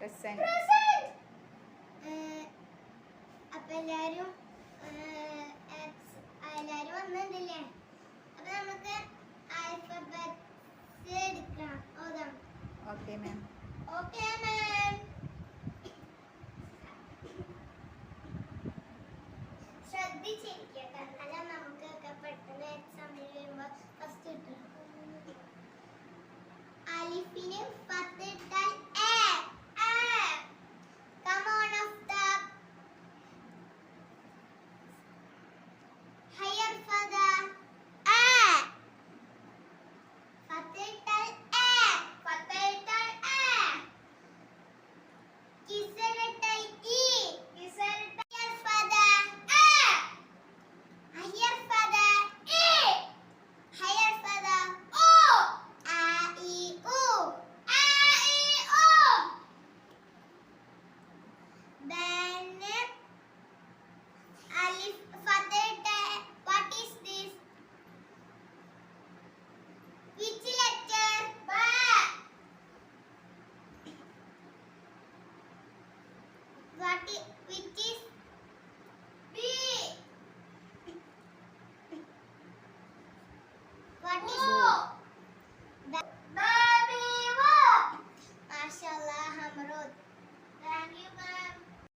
Present eh, അപ്പോൾ എല്ലാരും eh, എല്ലാരും വന്നിട്ടില്ലേ? അപ്പോൾ നമുക്ക് ആൽഫബറ്റ്സ് എടുക്കാം. ഓതാം. ഓക്കേ മാം ഓക്കേ മാം ശ്രദ്ധിച്ചിരിക്കട്ടെ. അല്ല നമുക്കൊക്കെ പെട്ടെന്ന് എക്സാമിൽ വരുമ്പോൾ ഫസ്റ്റ് കിട്ടണം. അലിഫിന്